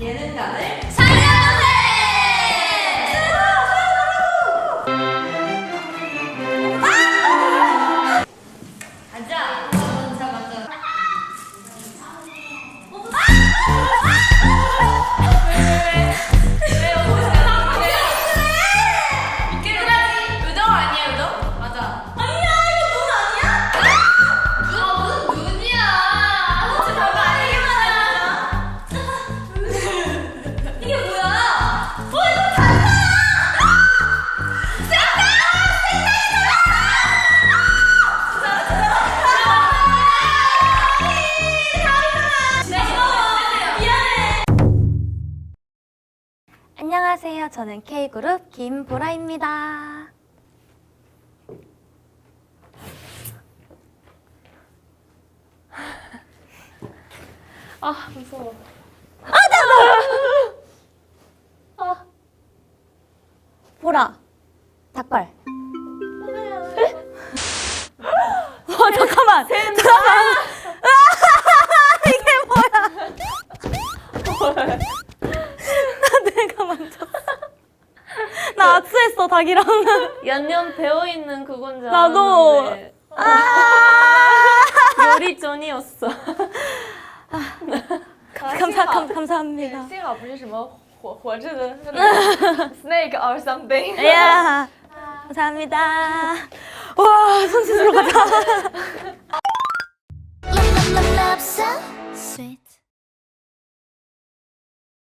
예능감을 가자. 안녕하세요. 저는 K그룹 김보라입니다. 아 무서워. 보라, 닭발. 어, 잠깐만. 잠깐만. 나 악수했어, 닭이랑. 연년 배어 있는 그건 줄 나도. 알았는데 아! 요리 전이었어. 감사, 감, 감사합니다. 幸好不是什么活活着的 snake or something。 야 감사합니다. 와, 손 씻으러 가자. Love, love, love, love, so sweet.